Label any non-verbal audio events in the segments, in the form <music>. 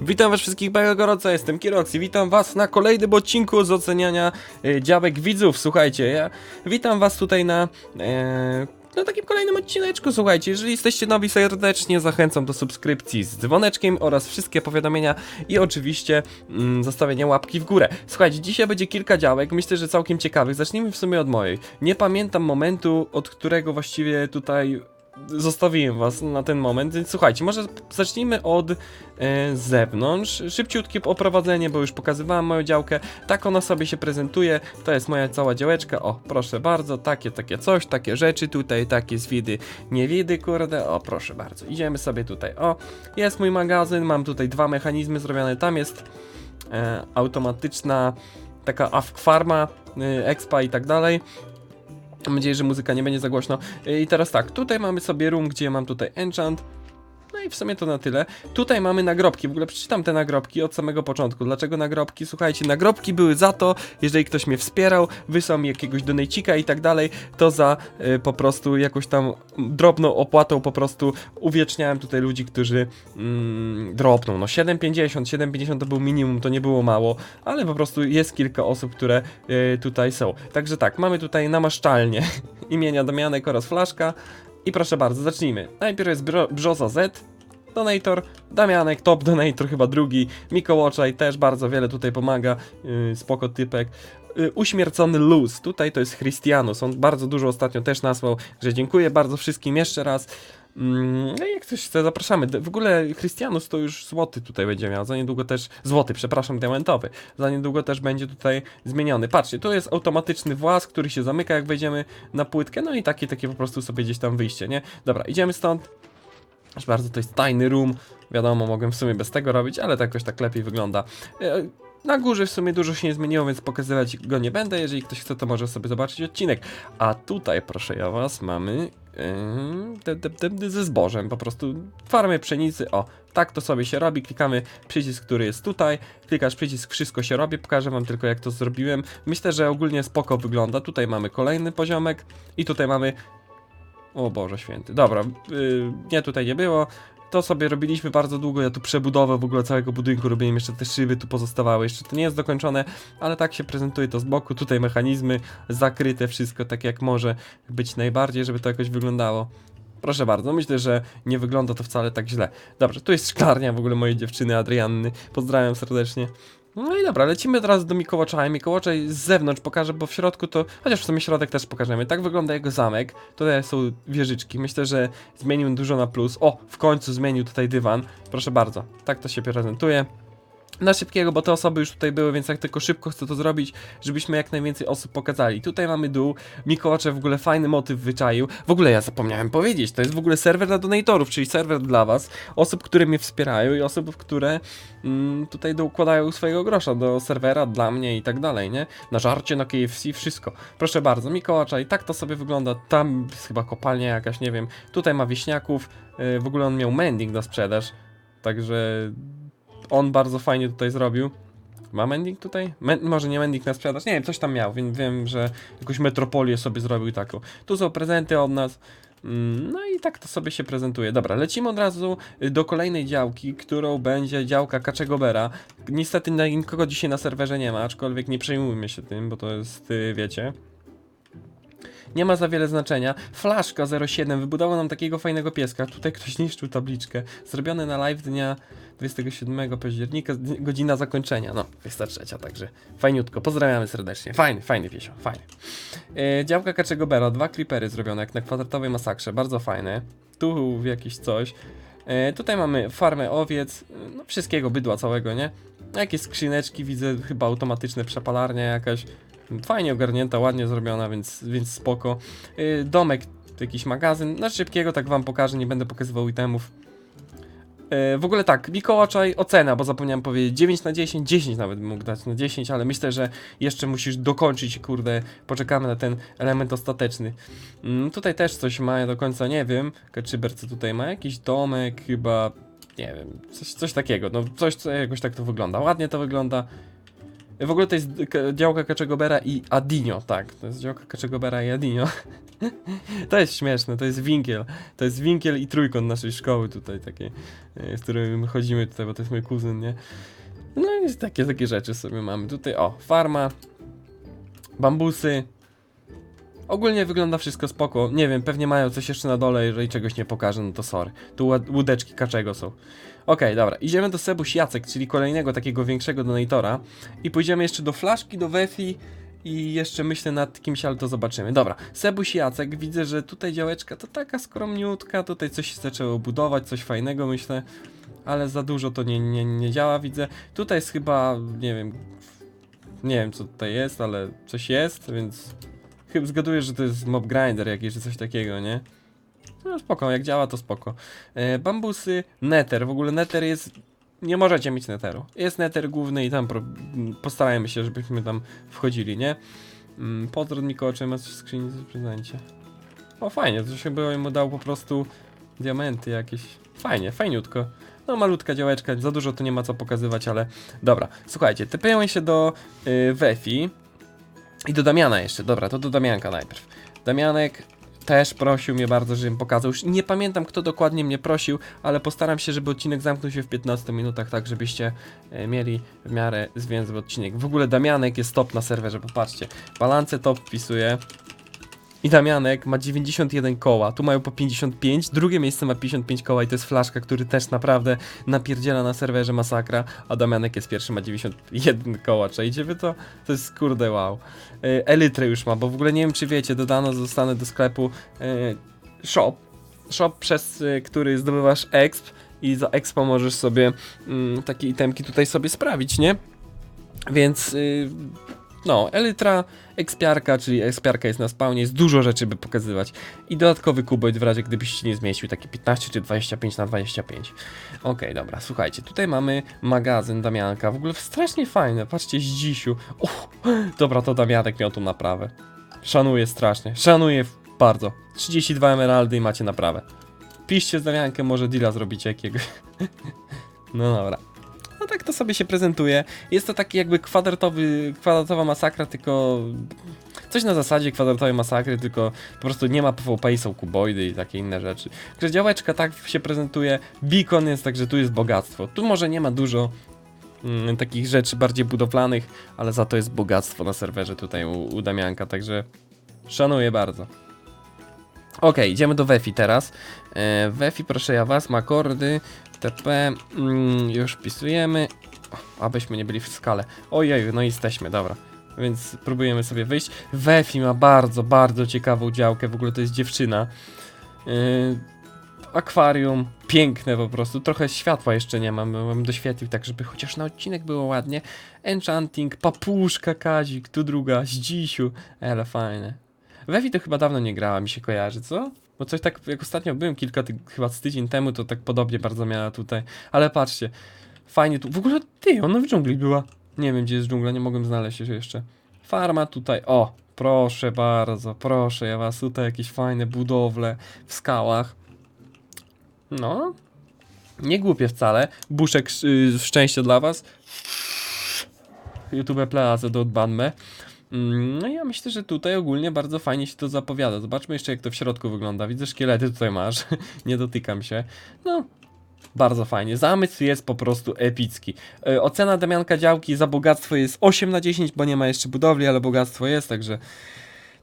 Witam was wszystkich bardzo gorąco, jestem Kirox i witam was na kolejnym odcinku z oceniania e, działek widzów. Słuchajcie, ja witam was tutaj na, e, na takim kolejnym odcineczku. Słuchajcie, jeżeli jesteście nowi, serdecznie zachęcam do subskrypcji z dzwoneczkiem oraz wszystkie powiadomienia i oczywiście mm, zostawienia łapki w górę. Słuchajcie, dzisiaj będzie kilka działek, myślę, że całkiem ciekawych. Zacznijmy w sumie od mojej. Nie pamiętam momentu, od którego właściwie tutaj zostawiłem was na ten moment, więc słuchajcie, może zacznijmy od e, zewnątrz. Szybciutkie oprowadzenie, bo już pokazywałem moją działkę. Tak ona sobie się prezentuje. To jest moja cała działeczka. O, proszę bardzo, takie, takie coś, takie rzeczy tutaj, takie zwidy, niewidy, kurde. O, proszę bardzo. Idziemy sobie tutaj. O, jest mój magazyn, mam tutaj dwa mechanizmy zrobione. Tam jest e, automatyczna taka farma, e, expa i tak dalej. Mam nadzieję, że muzyka nie będzie za głośno. I teraz tak, tutaj mamy sobie room, gdzie mam tutaj enchant. No i w sumie to na tyle. Tutaj mamy nagrobki. W ogóle przeczytam te nagrobki od samego początku. Dlaczego nagrobki? Słuchajcie, nagrobki były za to, jeżeli ktoś mnie wspierał, wysłał mi jakiegoś donejcika i tak dalej, to za y, po prostu jakąś tam drobną opłatą po prostu uwieczniałem tutaj ludzi, którzy mm, dropną. No 7,50, 7,50 to był minimum, to nie było mało, ale po prostu jest kilka osób, które y, tutaj są. Także tak, mamy tutaj namaszczalnię <laughs> imienia Damianek oraz Flaszka. I proszę bardzo, zacznijmy. Najpierw jest Bro- Brzoza Z, Donator, Damianek, top donator, chyba drugi, Mikołoczaj też bardzo wiele tutaj pomaga, yy, spoko typek. Yy, uśmiercony Luz, tutaj to jest Christianus, on bardzo dużo ostatnio też nasłał, że dziękuję bardzo wszystkim jeszcze raz. Mm, No i jak ktoś chce, zapraszamy. W ogóle Christianus to już złoty tutaj będzie miał, za niedługo też, złoty, przepraszam, diamentowy, za niedługo też będzie tutaj zmieniony. Patrzcie, tu jest automatyczny włas, który się zamyka jak wejdziemy na płytkę, no i takie, takie po prostu sobie gdzieś tam wyjście, nie? Dobra, idziemy stąd. Aż bardzo to jest tajny room. Wiadomo, mogłem w sumie bez tego robić, ale to jakoś tak lepiej wygląda. E, Na górze w sumie dużo się nie zmieniło, więc pokazywać go nie będę. Jeżeli ktoś chce, to może sobie zobaczyć odcinek. A tutaj, proszę ja was, mamy ze zbożem. Po prostu farmy pszenicy. O, tak to sobie się robi. Klikamy przycisk, który jest tutaj. Klikasz przycisk, wszystko się robi. Pokażę wam tylko, jak to zrobiłem. Myślę, że ogólnie spoko wygląda. Tutaj mamy kolejny poziomek i tutaj mamy o Boże święty. Dobra, yy, nie tutaj nie było. To sobie robiliśmy bardzo długo. Ja tu przebudowę w ogóle całego budynku robiłem. Jeszcze te szyby tu pozostawały. Jeszcze to nie jest dokończone, ale tak się prezentuje to z boku. Tutaj mechanizmy zakryte, wszystko tak jak może być najbardziej, żeby to jakoś wyglądało. Proszę bardzo, myślę, że nie wygląda to wcale tak źle. Dobrze, tu jest szklarnia w ogóle mojej dziewczyny Adrianny. Pozdrawiam serdecznie. No i dobra, lecimy teraz do Mikołacza. Mikołaczaj z zewnątrz pokażę, bo w środku to. Chociaż w sumie środek też pokażemy. Tak wygląda jego zamek. Tutaj są wieżyczki. Myślę, że zmienił dużo na plus. O, w końcu zmienił tutaj dywan. Proszę bardzo, tak to się prezentuje. Na szybkiego, bo te osoby już tutaj były, więc jak tylko szybko chcę to zrobić, żebyśmy jak najwięcej osób pokazali. Tutaj mamy dół. Mikołacze w ogóle fajny motyw wyczaił. W ogóle ja zapomniałem powiedzieć, to jest w ogóle serwer dla donatorów, czyli serwer dla was, osób, które mnie wspierają i osób, które mm, tutaj dokładają swojego grosza do serwera, dla mnie i tak dalej, nie? Na żarcie, na KFC, wszystko. Proszę bardzo, Mikołacza i tak to sobie wygląda. Tam jest chyba kopalnia jakaś, nie wiem. Tutaj ma wieśniaków. Yy, w ogóle on miał mending na sprzedaż. Także on bardzo fajnie tutaj zrobił. Ma mending tutaj? Może nie mending na sprzedaż, nie wiem, coś tam miał, więc wiem, że jakąś metropolię sobie zrobił taką. Tu są prezenty od nas. Mm, No i tak to sobie się prezentuje. Dobra, lecimy od razu y, do kolejnej działki, którą będzie działka Kaczego Bera. Niestety nikogo dzisiaj na serwerze nie ma, aczkolwiek nie przejmujmy się tym, bo to jest, y, wiecie, nie ma za wiele znaczenia. Flaszka 07 wybudował nam takiego fajnego pieska. Tutaj ktoś niszczył tabliczkę. Zrobione na live dnia 27 października, godzina zakończenia. No, 23, także fajniutko. Pozdrawiamy serdecznie. Fajny, fajny piesio, fajny. E, działka Kaczego Bera, dwa creepery zrobione jak na kwadratowej masakrze, bardzo fajne. Tu jakieś coś. E, tutaj mamy farmę owiec, e, no wszystkiego, bydła całego, nie? Jakieś skrzyneczki, widzę, chyba automatyczne przepalarnia jakaś. Fajnie ogarnięta, ładnie zrobiona, więc, więc spoko. Domek, jakiś magazyn. Na szybkiego tak wam pokażę, nie będę pokazywał itemów. Yy, w ogóle tak, Mikołaczaj, ocena, bo zapomniałem powiedzieć 9 na 10, 10 nawet bym mógł dać na 10, ale myślę, że jeszcze musisz dokończyć, kurde, poczekamy na ten element ostateczny. Mm, tutaj też coś ma, ja do końca nie wiem. Kaczyber co tutaj ma? Jakiś domek chyba, nie wiem, coś, coś takiego, no coś co jakoś tak to wygląda. Ładnie to wygląda. W ogóle to jest działka Kaczegobera i Adinio, tak. To jest działka Kaczegobera i Adinio. <laughs> to jest śmieszne, to jest winkiel. To jest winkiel i trójkąt naszej szkoły tutaj takiej, e, z którym my chodzimy tutaj, bo to jest mój kuzyn, nie? No i takie, takie rzeczy sobie mamy. Tutaj, o, farma, bambusy. Ogólnie wygląda wszystko spoko. Nie wiem, pewnie mają coś jeszcze na dole, jeżeli czegoś nie pokażę, no to sorry. Tu łódeczki kaczego są. Okej, dobra, idziemy do Sebuś Jacek, czyli kolejnego takiego większego donatora i pójdziemy jeszcze do Flaszki, do Wefi i jeszcze myślę nad kimś, ale to zobaczymy. Dobra, Sebuś Jacek, widzę, że tutaj działeczka to taka skromniutka, tutaj coś się zaczęło budować, coś fajnego myślę, ale za dużo to nie, nie, nie działa, widzę. Tutaj jest chyba, nie wiem, nie wiem co tutaj jest, ale coś jest, więc chyba zgaduję, że to jest mob grinder jakiś, czy coś takiego, nie? No spoko, jak działa to spoko. E, bambusy, nether, w ogóle nether jest... Nie możecie mieć netheru. Jest nether główny i tam pro, postarajmy się, żebyśmy tam wchodzili, nie? Mm, Pozdro od Mikołaja, masz w skrzyni prezencie. O fajnie, to się by mu dał po prostu diamenty jakieś. Fajnie, fajniutko. No malutka działeczka, za dużo tu nie ma co pokazywać, ale dobra. Słuchajcie, typujemy się do y, Wefi i do Damiana jeszcze. Dobra, to do Damianka najpierw. Damianek też prosił mnie bardzo, żebym pokazał. Już nie pamiętam, kto dokładnie mnie prosił, ale postaram się, żeby odcinek zamknął się w 15 minutach, tak żebyście e, mieli w miarę zwięzły odcinek. W ogóle Damianek jest top na serwerze, popatrzcie. Balance top wpisuje. I Damianek ma 91 koła, tu mają po 55, drugie miejsce ma 55 koła i to jest Flaszka, który też naprawdę napierdziela na serwerze masakra, a Damianek jest pierwszy, ma 91 koła, czajcie wy to? To jest kurde wow. Y, Elytrę już ma, bo w ogóle nie wiem czy wiecie, dodano, zostanę do sklepu y, shop, shop przez y, który zdobywasz exp i za expo możesz sobie mm, takie itemki tutaj sobie sprawić, nie? Więc y, no, Elytra, ekspiarka, czyli ekspiarka jest na spawnie, jest dużo rzeczy by pokazywać. I dodatkowy kuboid w razie gdybyś się nie zmieścił, taki 15 czy 25 na 25. Okej, dobra, słuchajcie, tutaj mamy magazyn Damianka, w ogóle strasznie fajne, patrzcie, z dzisiu. Uff, dobra, to Damianek miał tu naprawę. Szanuję strasznie, szanuję bardzo. 32 emeraldy i macie naprawę. Piszcie z Damiankiem, może deala zrobicie jakiegoś. <laughs> no dobra. Tak to sobie się prezentuje. Jest to taki jakby kwadratowy, kwadratowa masakra, tylko coś na zasadzie kwadratowej masakry, tylko po prostu nie ma PvP i są kuboidy i takie inne rzeczy. Także działeczka tak się prezentuje, beacon jest, także tu jest bogactwo. Tu może nie ma dużo mm, takich rzeczy bardziej budowlanych, ale za to jest bogactwo na serwerze tutaj u, u Damianka, także szanuję bardzo. Okej, idziemy do Wefi teraz. E, Wefi, proszę ja was, ma kordy, TP, mm, już wpisujemy, o, abyśmy nie byli w skale. Ojej, no jesteśmy, dobra. Więc próbujemy sobie wyjść. Wefi ma bardzo, bardzo ciekawą działkę, w ogóle to jest dziewczyna. Yy, akwarium, piękne po prostu, trochę światła jeszcze nie mam, bym doświetlił tak, żeby chociaż na odcinek było ładnie. Enchanting, papuszka Kazik, tu druga, z dzisiu, ale fajne. Wefi to chyba dawno nie grała, mi się kojarzy, co? Bo coś tak, jak ostatnio byłem kilka, ty, chyba z tydzień temu, to tak podobnie bardzo miała tutaj. Ale patrzcie, fajnie tu, w ogóle ty, ona w dżungli była. Nie wiem, gdzie jest dżungla, nie mogłem znaleźć jeszcze. Farma tutaj, o, proszę bardzo, proszę ja was, tutaj jakieś fajne budowle w skałach. No, nie głupie wcale. Buszek yy, szczęścia dla was. YouTube Plaza do odbanme. Mm, No ja myślę, że tutaj ogólnie bardzo fajnie się to zapowiada. Zobaczmy jeszcze jak to w środku wygląda. Widzę szkielety tutaj masz. <laughs> Nie dotykam się. No, bardzo fajnie. Zamysł jest po prostu epicki. E, ocena Damianka działki za bogactwo jest 8 na 10, bo nie ma jeszcze budowli, ale bogactwo jest, także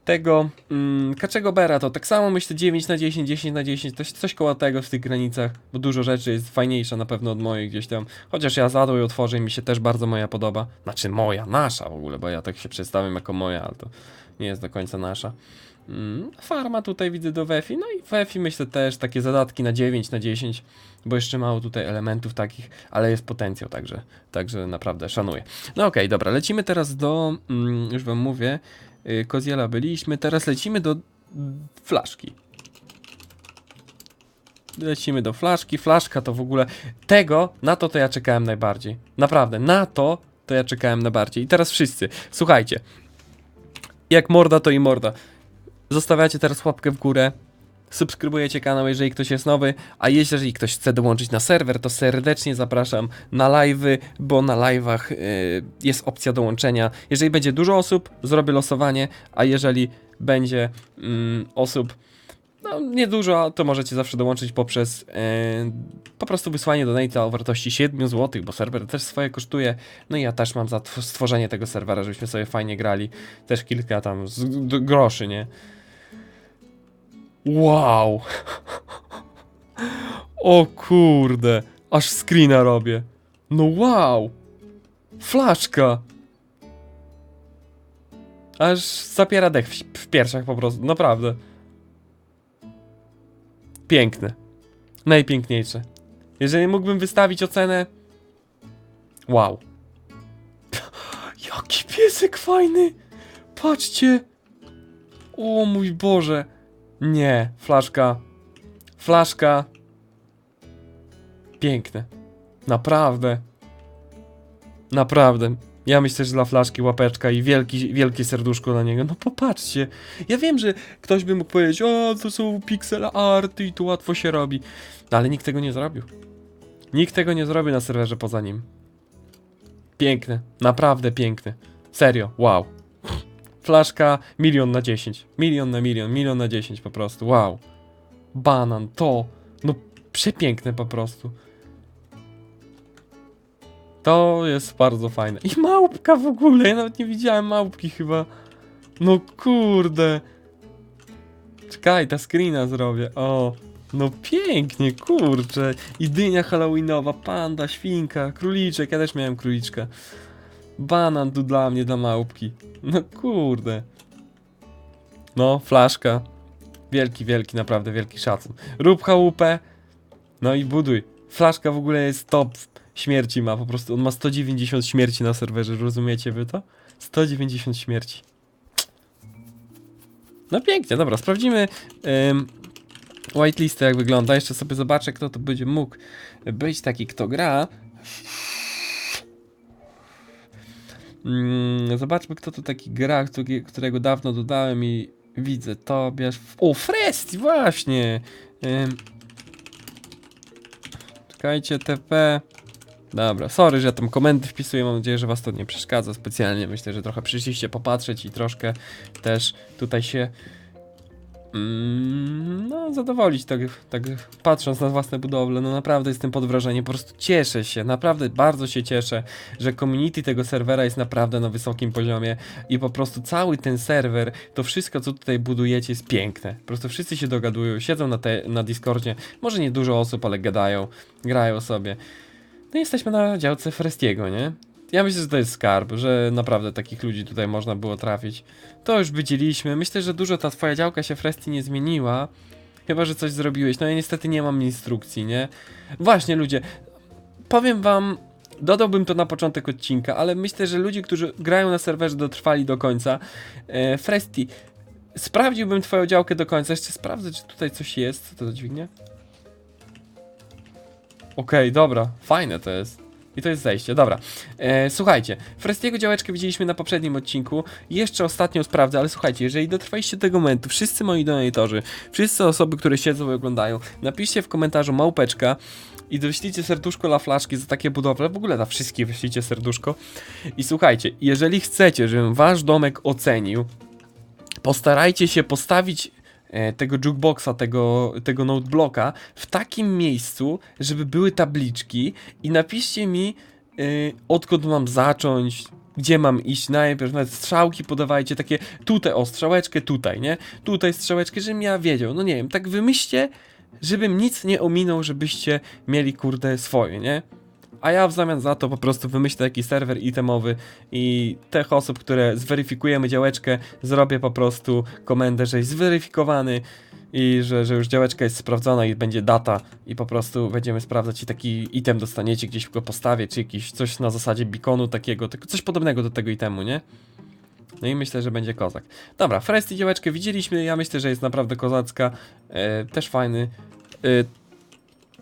tego mm, Kaczego Bera to tak samo myślę 9 na 10, 10 na 10, coś, coś koło tego w tych granicach, bo dużo rzeczy jest fajniejsza na pewno od mojej gdzieś tam. Chociaż ja zadał i otworzę i mi się też bardzo moja podoba. Znaczy moja, nasza w ogóle, bo ja tak się przedstawiam jako moja, ale to nie jest do końca nasza. Mm, farma tutaj widzę do Wefi, no i Wefi myślę też takie zadatki na 9 na 10, bo jeszcze mało tutaj elementów takich, ale jest potencjał, także, także naprawdę szanuję. No okej, dobra, lecimy teraz do, mm, już wam mówię, Koziela byliśmy, teraz lecimy do flaszki. Lecimy do flaszki, flaszka to w ogóle, tego, na to to ja czekałem najbardziej. Naprawdę, na to to ja czekałem najbardziej. I teraz wszyscy, słuchajcie, jak morda to i morda. Zostawiacie teraz łapkę w górę. Subskrybujecie kanał, jeżeli ktoś jest nowy, a jeżeli ktoś chce dołączyć na serwer, to serdecznie zapraszam na live'y, bo na live'ach y, jest opcja dołączenia. Jeżeli będzie dużo osób, zrobię losowanie, a jeżeli będzie mm, osób no niedużo, to możecie zawsze dołączyć poprzez e, po prostu wysłanie donate'a o wartości 7 zł, bo serwer też swoje kosztuje. No i ja też mam za tw- stworzenie tego serwera, żebyśmy sobie fajnie grali. Też kilka tam groszy, nie? Wow! O kurde! Aż screena robię. No wow! Flaszka! Aż zapiera dech w, w piersiach po prostu, naprawdę. Piękne. Najpiękniejsze. Jeżeli mógłbym wystawić ocenę. Wow. Jaki piesek fajny! Patrzcie! O mój Boże! Nie, flaszka. Flaszka. Piękne. Naprawdę. Naprawdę. Ja myślę, że dla flaszki łapeczka i wielki, wielkie serduszko dla niego. No popatrzcie. Ja wiem, że ktoś by mógł powiedzieć, o, to są pixel arty i tu łatwo się robi. No, ale nikt tego nie zrobił. Nikt tego nie zrobił na serwerze poza nim. Piękne. Naprawdę piękne. Serio. Wow. Flaszka milion na 10. Milion na milion, milion na 10 po prostu. Wow. Banan, to. No przepiękne po prostu. To jest bardzo fajne. I małpka w ogóle, ja nawet nie widziałem małpki chyba. No kurde. Czekaj, ta screena zrobię. O, no pięknie, kurczę. I dynia halloweenowa, panda, świnka, króliczek. Ja też miałem króliczka. Banan tu dla mnie, dla małpki. No kurde. No, flaszka. Wielki, wielki, naprawdę wielki szacun. Rób chałupę. No i buduj. Flaszka w ogóle jest top śmierci ma, po prostu on ma 190 śmierci na serwerze, rozumiecie wy to? 190 śmierci. No pięknie, dobra, sprawdzimy ym, whitelistę jak wygląda, jeszcze sobie zobaczę kto to będzie mógł być taki kto gra. Mm, zobaczmy kto to taki gra, którego dawno dodałem i widzę Tobiasz. O, Fresti, właśnie! Czekajcie, TP. Dobra, sorry, że ja tam komendy wpisuję, mam nadzieję, że was to nie przeszkadza specjalnie. Myślę, że trochę przyszliście popatrzeć i troszkę też tutaj się mm, no, zadowolić, tak, tak patrząc na własne budowle. No naprawdę jestem pod wrażeniem, po prostu cieszę się, naprawdę bardzo się cieszę, że community tego serwera jest naprawdę na wysokim poziomie i po prostu cały ten serwer, to wszystko co tutaj budujecie jest piękne. Po prostu wszyscy się dogadują, siedzą na, te, na Discordzie, może nie dużo osób, ale gadają, grają sobie. No i jesteśmy na działce Frestiego, nie? Ja myślę, że to jest skarb, że naprawdę takich ludzi tutaj można było trafić. To już widzieliśmy. Myślę, że dużo ta twoja działka się Fresti nie zmieniła. Chyba, że coś zrobiłeś. No ja niestety nie mam instrukcji, nie? Właśnie ludzie, powiem wam, dodałbym to na początek odcinka, ale myślę, że ludzie, którzy grają na serwerze dotrwali do końca. E, Fresti, sprawdziłbym twoją działkę do końca. Jeszcze sprawdzę, czy tutaj coś jest. Co to za dźwignia? Okej, dobra, fajne to jest. I to jest zejście, dobra. E, słuchajcie, Frestiego działeczkę widzieliśmy na poprzednim odcinku. Jeszcze ostatnio sprawdzę, ale słuchajcie, jeżeli dotrwaliście do tego momentu, wszyscy moi donatorzy, wszyscy osoby, które siedzą i oglądają, napiszcie w komentarzu małpeczka i wyślijcie serduszko dla flaszki za takie budowle. W ogóle na wszystkich wyślijcie serduszko. I słuchajcie, jeżeli chcecie, żebym wasz domek ocenił, postarajcie się postawić tego jukeboxa, tego, tego noteblocka w takim miejscu, żeby były tabliczki i napiszcie mi e, odkąd mam zacząć, gdzie mam iść najpierw, nawet strzałki podawajcie, takie tutaj o strzałeczkę, tutaj, nie? Tutaj strzałeczkę, żebym ja wiedział, no nie wiem, tak wymyślcie, żebym nic nie ominął, żebyście mieli kurde swoje, nie? A ja w zamian za to po prostu wymyślę taki serwer itemowy i tych osób, które zweryfikujemy działeczkę, zrobię po prostu komendę, że jest zweryfikowany i że, że już działeczka jest sprawdzona i będzie data i po prostu będziemy sprawdzać i taki item dostaniecie gdzieś go postawię, czy jakiś coś na zasadzie beaconu takiego, tylko coś podobnego do tego itemu, nie? No i myślę, że będzie kozak. Dobra, Fresti działeczkę widzieliśmy, ja myślę, że jest naprawdę kozacka, e, też fajny. E,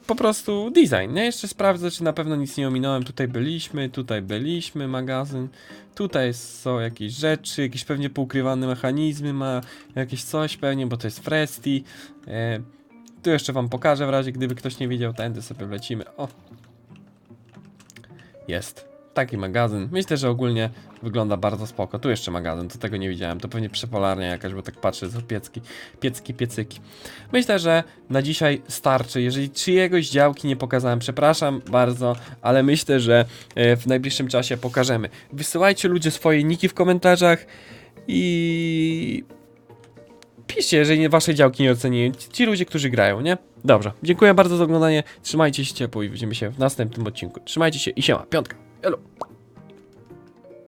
po prostu design, nie? Jeszcze sprawdzę, czy na pewno nic nie ominąłem. Tutaj byliśmy, tutaj byliśmy, magazyn. Tutaj są jakieś rzeczy, jakieś pewnie poukrywane mechanizmy, ma jakieś coś pewnie, bo to jest Fresti. E, tu jeszcze wam pokażę w razie, gdyby ktoś nie wiedział, tędy sobie wlecimy. O! Jest. Taki magazyn. Myślę, że ogólnie wygląda bardzo spoko. Tu jeszcze magazyn, to tego nie widziałem. To pewnie przepolarnia jakaś, bo tak patrzę, to piecki, piecki, piecyki. Myślę, że na dzisiaj starczy. Jeżeli czyjegoś działki nie pokazałem, przepraszam bardzo, ale myślę, że e, w najbliższym czasie pokażemy. Wysyłajcie ludzie swoje niki w komentarzach i piszcie, jeżeli waszej działki nie oceniłem. Ci- Ci ludzie, którzy grają, nie? Dobrze. Dziękuję bardzo za oglądanie. Trzymajcie się ciepło i widzimy się w następnym odcinku. Trzymajcie się i siema. Piątka. Hello.